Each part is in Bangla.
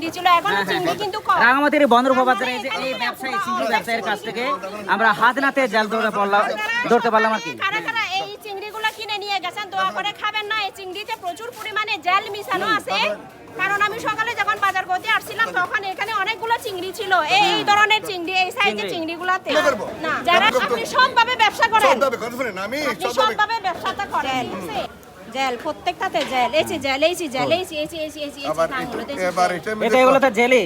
চিংড়ি ছিল এখন চিংড়ি কিন্তু কম। রাঙামাটির বন্দর বাজারে যে এই ব্যবসায়ী চিংড়ি ব্যবসায়ীর কাছ থেকে আমরা হাত নাতে জাল ধরে পারলাম ধরতে পারলাম আর কি। কারা কারা এই চিংড়িগুলো কিনে নিয়ে গেছেন দোয়া করে খাবেন না এই চিংড়িতে প্রচুর পরিমাণে জেল মিশানো আছে। কারণ আমি সকালে যখন বাজার করতে আসছিলাম তখন এখানে অনেকগুলো চিংড়ি ছিল। এই ধরনের চিংড়ি এই সাইজের চিংড়িগুলোতে। না যারা আপনি সবভাবে ব্যবসা করেন। আমি সবভাবে ব্যবসাটা করেন জেল প্রত্যেকটাতে জেল এই যে জেল এই যে জেল এই যে এই যে এই যে এই যে এটা- এবার এটা এটা এগুলো তো জেলি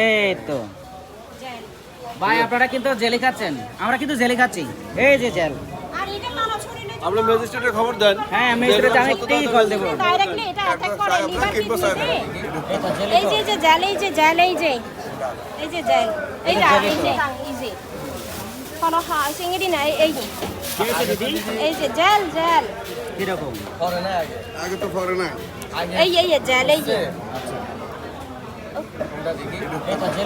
এই তো ভাই আপনারা কিন্তু জেলি খাচ্ছেন আমরা কিন্তু জেলি খাচ্ছি এই যে জেল আর এটা মানব শরীরে আপনি ম্যাজিস্ট্রেটের খবর দেন হ্যাঁ এটা আমি একটাই কল দেবো ডাইরেক্টলি এটা অ্যাটাক করে লিভার। এই যে যে জেল এই যে জেল এই যে এই যে জেল এই যে এই যে এই যে কোনো হা- চিংড়ি না এই- এই যে কি এই যে জেল জেল কীরকম ফরেনে আগে আগে তো পরে না এই এই জেল এই যে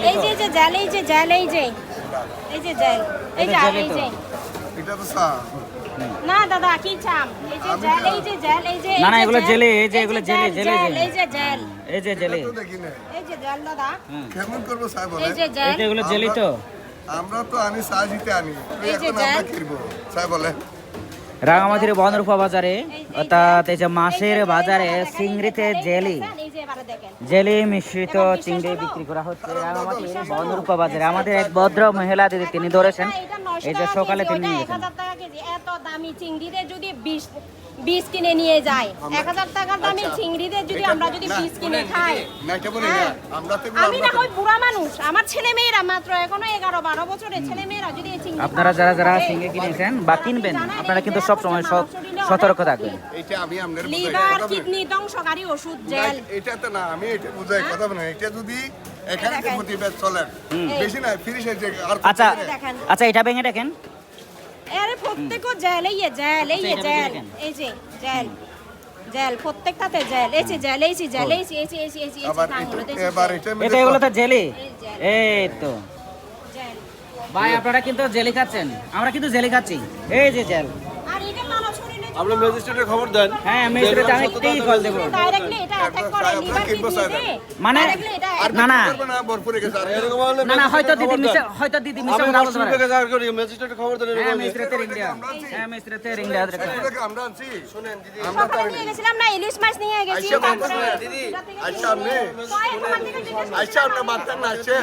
এই যে যে জেল এই যে জেল এই যে এই যে জেল এই যে এটা এই যে এটা তো সা না দাদা কি চাম এই যে জেল এই যে জেল এই যে না, না, এগুলো জেলে, এই যে এগুলো জেলে, জেলে, এই যে জেল এই যে জেলি এই যে জেল দাদা কেমন করব সাহেব বলে এই যে জেল এগুলো জেলি তো আমরা তো আনি সাজিতে আনি এই যে এখন আমরা জেল। কিনবো সাহেব বলে রাঙামাটির বনরূপা বাজারে অর্থাৎ এই যে মাছের বাজারে চিংড়িতে জেলি। জেলি মিশ্রিত চিংড়ি বিক্রি করা হচ্ছে রাঙামাটির বনরূপা বাজারে। আমাদের এক ভদ্র মহিলা দিদি তিনি ধরেছেন এই যে সকালে তিনি নিয়ে গেছেন 1000 টাকা কেজি এত দামি চিংড়িতে যদি 20 20 কিনে নিয়ে যায় 1000 টাকার দামি চিংড়িতে যদি আমরা যদি 20 কিনে খাই। হ্যাঁ। আমি না হয় বুড়া মানুষ আমার ছেলে মেয়েরা মাত্র এখনও এগারো বারো বছরের ছেলে মেয়েরা যদি এই চিংড়ি আপনারা যারা যারা চিংড়ি কিনেছেন বা কিনবেন আপনারা কিন্তু সব সময় সতর্ক থাকবেন। এটা আমি আপনার লিভার কিডনি ধ্বংসকারী ওষুধ না, জেল। এটা তো না আমি এটা বুঝাই কথা বলি এটা যদি এখানে প্রতিবাদ চলেন বেশি না আর আচ্ছা আচ্ছা এটা ভেঙে দেখেন। আরে প্রত্যেকও জেল এই জেল এই জেল এই যে জেল জেল প্রত্যেকটাতে জেল এই যে জেল এই যে জেল এই যে এই যে এই যে এই যে এবার এটা এগুলো তো জেলি এই জেল, তো। ভাই আপনারা কিন্তু জেলি খাচ্ছেন। আমরা কিন্তু জেলি খাচ্ছি। এই যে জেল আর এটা মানব শরীরে আপনি ম্যাজিস্ট্রেটের খবর দেন হ্যাঁ আমি এটা আমি একটাই কল দেবো ডাইরেক্টলি এটা অ্যাটাক করে আমরা লিভার কিনবো স্যার। কিডনিতে মানে- না, না। না ভরপুর গেছে না না হয়তো দিদি হয়তো দিদি আমি মিশে কথা বলতে করি খবর দেন হ্যাঁ এরকম আমি ইসরাতে রিং দেয়া হ্যাঁ আমরা আনছি শুনেন দিদি সকালে নিয়ে গেছিলাম না ইলিশ মাছ নিয়ে গেছি দিদি আইসা আপনি আইসা আপনি না আছে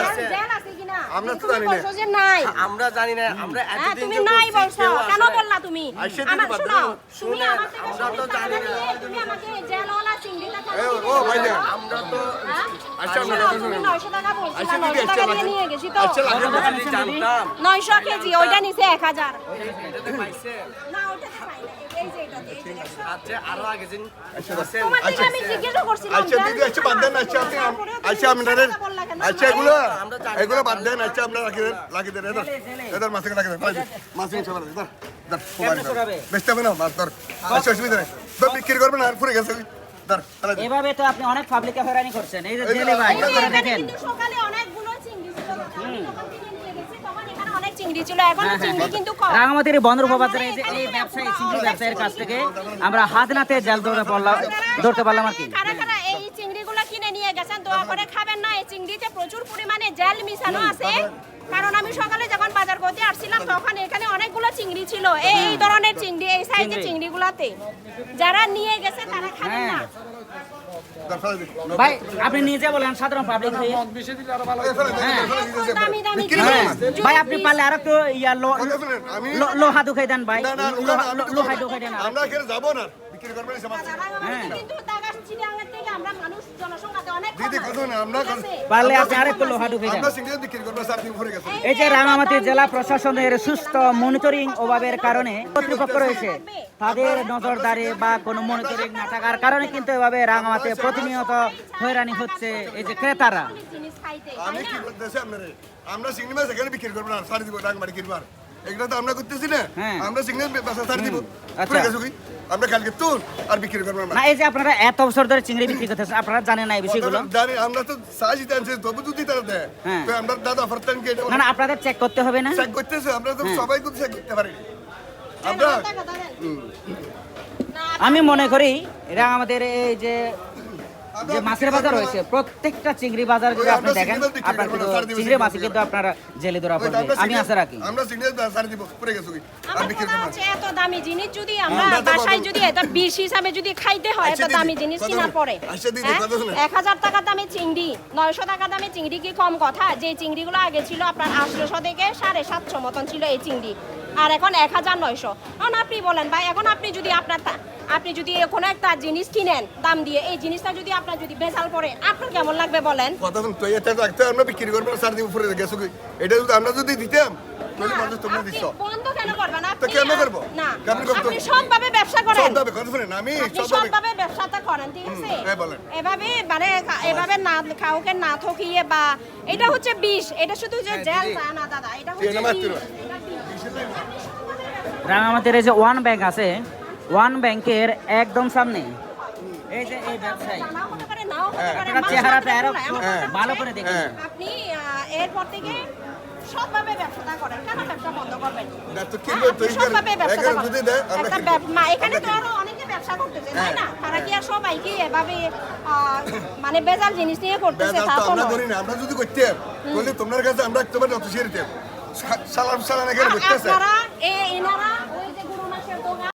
আমরা তো জানি না। নাই আমরা জানি না আমরা হ্যাঁ তুমি বলছো তুমি আমার শোনো তুমি আমার থেকে সত্তর টাকা নিয়ে তুমি আমাকে জেলওয়ালা চিংড়িটা ও ভাই আমরা তো হ্যাঁ? আচ্ছা, আমরা তুমি 900 টাকা বলছিলা, আচ্ছা, 900 টাকা আচ্ছা, দিয়ে নিয়ে গেছি তো। আচ্ছা, লাগে না। জানতাম 900 কেজি, ওইটা নিছে 1000 এটাতে পাইছে না, পাই না। এই যে? আচ্ছা আরও আগে দিন তোমার থেকে আমি জিজ্ঞাসা করছিলাম, আচ্ছা দিদি আচ্ছা বাদ দেন আচ্ছা আপনি আচ্ছা আপনাদের কথা বললা কেন? আচ্ছা এগুলো এগুলো বাদ দেন আচ্ছা আপনারা রাখি দেন রাখি দেন এদের এদের রাখি দেন নিয়ে সবাই ধর ধর বেচতে হবে না মাছ ধর। আচ্ছা। অসুবিধা নেই। ধর বিক্রি করবেন আর পুরে গেছে। ধর তাহলে দে। এভাবে তো আপনি অনেক পাবলিককে হয়রানি করছেন। এই যে জেলে ভাই আমরা আপনারা এখানে দেখেন। সকালে অনেকগুলো চিংড়ি ছিল। দাদা। আমি যখন কিনে নিয়ে গেছি, তখন এখানে অনেক চিংড়ি ছিল। এখন চিংড়ি কিন্তু কম। রাঙামাটির বন্দরফা বাজারে এই যে এই ব্যবসায়ী চিংড়ি ব্যবসায়ীর কাছ থেকে আমরা হাত নাতে জাল ধরে পারলাম। ধরতে পারলাম আর কি। কারা কারা এই চিংড়িগুলো কিনে নিয়ে গেছেন দোয়া করে খাবেন না। এই চিংড়িতে প্রচুর পরিমাণে জেল মিশানো আছে। কারণ আমি সকালে যখন বাজার আসছিলাম তখন এখানে অনেকগুলো চিংড়ি ছিল এই এই ধরনের চিংড়ি এই সাইজের চিংড়ি। চিংড়িগুলোতে যারা নিয়ে গেছে তারা খাবেন না হ্যাঁ দে। ভাই আপনি নিজে বলেন সাধারণ পাবলিক হয়ে হ্যাঁ। না। হ্যাঁ। ভাই আপনি পারলে আর একটু ইয়া লোহা দুখাই দেন ভাই না না না, লোহা-। দুখাই দেন আমরা যাব না বিক্রি করবেন না হ্যাঁ। কিন্তু আমরা মানুষ পারলে আপনি আর একটু লোহা ঢুকে দেন আমরা সিঙ্গেল বিক্রি করব স্যার দিন ঘুরে গেছে এই যে রাঙামাটি জেলা প্রশাসনের সুস্থ মনিটরিং অভাবের কারণে কর্তৃপক্ষ রয়েছে। তাদের নজরদারি বা কোনো মনিটরিং না থাকার কারণে কিন্তু এভাবে রাঙামাটি প্রতিনিয়ত হয়রানি হচ্ছে এই যে ক্রেতারা। আমি কি বলতেছি আমরা সিঙ্গেল মাছ এখানে বিক্রি করব না সারি দিব ডাঙ্গামারি কিনবার। এগুলো তো আমরা করতেছি না। হ্যাঁ। আমরা ব্যবসা দিব। আচ্ছা। আমরা কালকে তুল আর বিক্রি করব না এই যে আপনারা এত বছর ধরে চিংড়ি বিক্রি করতেছেন আপনারা জানেন না এই বিষয়গুলো? জানি আমরা তো আনছি তবু যদি তারা দেয় হ্যাঁ। তো আমরা দাদা ফারতান কে না না আপনাদের চেক করতে হবে না। চেক করতেছে আমরা তো হ্যাঁ। সবাই কিন্তু চেক করতে পারি আমরা আমি মনে করি এটা আমাদের এই যে যে মাছের বাজার রয়েছে প্রত্যেকটা চিংড়ি বাজার যদি আপনি দেখেন আপনার কিন্তু চিংড়ি মাছ কিন্তু আপনারা জেলে ধরা পড়বে। আমি আশা রাখি। আমরা সিগন্যাল সারি দিব পরে গেছো কি করব না। হচ্ছে এত দামি জিনিস যদি আমরা বাসায় যদি এটা বিশ হিসাবে যদি খাইতে হয় এত দামি জিনিস আচ্ছা দিদি, হ্যাঁ? কথা শোনো। এক হাজার টাকা দামে চিংড়ি নয়শো টাকা দামে চিংড়ি কি কম কথা? যে চিংড়িগুলো আগে ছিল আপনার আটশোশো থেকে সাড়ে সাতশো মতন ছিল এই চিংড়ি। আর এখন এক হাজার নয়শো। এখন আপনি বলেন ভাই, এখন আপনি যদি আপনার আপনি যদি কোনো একটা জিনিস কিনেন দাম দিয়ে, এই জিনিসটা যদি আপনার যদি বেজাল পরে আপনার কেমন লাগবে বলেন? কথা শুনতে আমরা বিক্রি করব সার দিয়ে উপরে, গেছো এটা যদি আমরা যদি দিতাম তাহলে মানুষ তোমরা আপনি বন্ধ কেন করবেন তো কেন করব? না কেমন করব? আপনি সবভাবে ব্যবসা করেন। সবভাবে কথা শুনেন আমি সবভাবে সবভাবে ব্যবসাটা করেন ঠিক আছে? হ্যাঁ, বলেন। এভাবে মানে এভাবে না কাউকে না ঠকিয়ে বা এটা হচ্ছে বিষ। এটা শুধু যে জেল তা না দাদা এটা হচ্ছে এটা মাত্র। বিষ, এটা বিষ। রাঙামাটির এই যে ওয়ান ব্যাংক আছে ওয়ান ব্যাংকের একদম সামনে। এই যে এই ব্যবসায়ী। চেহারাটা আরও হ্যাঁ। ভালো করে। দেখুন হ্যাঁ আপনি এরপর থেকে সবভাবে ব্যবসাটা করেন। কেন ব্যবসা বন্ধ করবেন? না তো হ্যাঁ, কিনবো আপনি তুই সবভাবে ব্যবসাটা করেন। আমরা একটা কিনবো। এখানে তো আরও অনেকে ব্যবসা করতেছে তাই হ্যাঁ। না? তারা কি আর সবাই কি এভাবে মানে বেজাল জিনিস নিয়ে করতেছে তা আমরা না আমরা যদি তোমার কাছে আমরা একটু যত দিতাম। সালাম সালাম এখানে করতেছে আপনারা এ এনারা